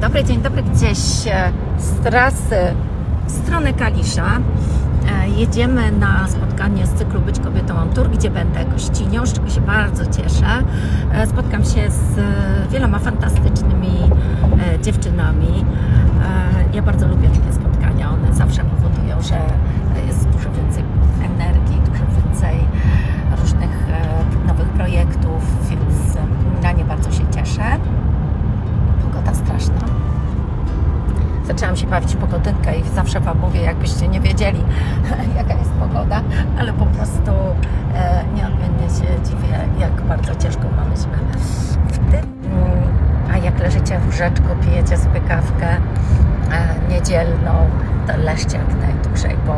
dobry, dzień dobry. Gdzieś e, z trasy w stronę Kalisza e, jedziemy na spotkanie z cyklu Być Kobietą on Tour, gdzie będę gościnią, z czego się bardzo cieszę. E, Spotkam się z wieloma fantastycznymi dziewczynami. Ja bardzo lubię Zaczęłam się bawić pogodynkę i zawsze Wam mówię, jakbyście nie wiedzieli, jaka jest pogoda, ale po prostu e, nieodmiennie się dziwię, jak bardzo ciężko źle. W tym, a jak leżycie w łóżeczku, pijecie sobie kawkę e, niedzielną, to leżcie jak najdłużej, bo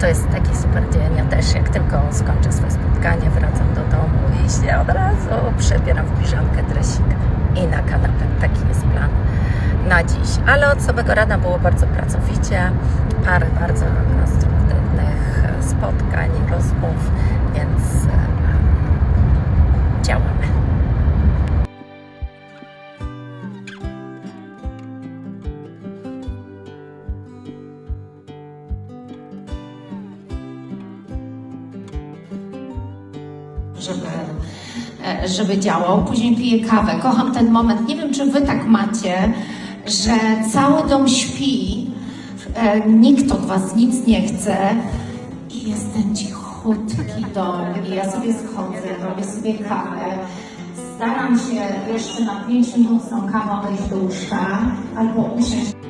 to jest taki super dzień. Ja też jak tylko skończę swoje spotkanie, wracam do domu i się od razu przebieram w piżamkę, dresik i na kanapę. Taki jest plan na dziś. Ale od rana było bardzo pracowicie, parę bardzo konstruktywnych e, spotkań, rozmów, więc e, działamy. żeby, e, żeby działał. Później piję kawę. Kocham ten moment. Nie wiem, czy wy tak macie, że cały dom śpi, e, nikt od was nic nie chce i jest ten cichutki dom i ja sobie schodzę, robię sobie kawę. Staram się jeszcze na 5 minut tą kawą wejść do łóżka albo usiąść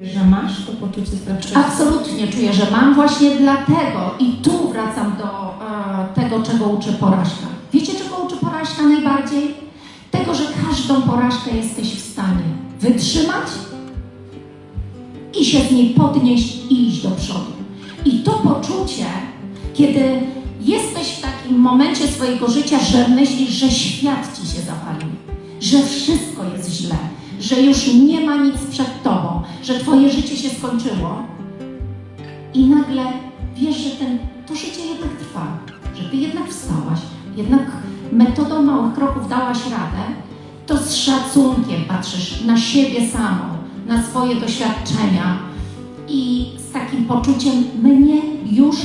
że masz to poczucie znaczenia. Absolutnie czuję, że mam właśnie dlatego i tu wracam do e, tego, czego uczy porażka. Wiecie, czego uczy porażka najbardziej? Tego, że każdą porażkę jesteś w stanie wytrzymać i się z niej podnieść i iść do przodu. I to poczucie, kiedy jesteś w takim momencie swojego życia, że myślisz, że świat ci się zapalił, że wszystko jest źle, że już nie ma nic przed tobą, że twoje życie się skończyło. I nagle wiesz, że ten, to życie jednak trwa, że ty jednak wstałaś, jednak metodą małych kroków dałaś radę, to z szacunkiem patrzysz na siebie samą, na swoje doświadczenia i z takim poczuciem mnie już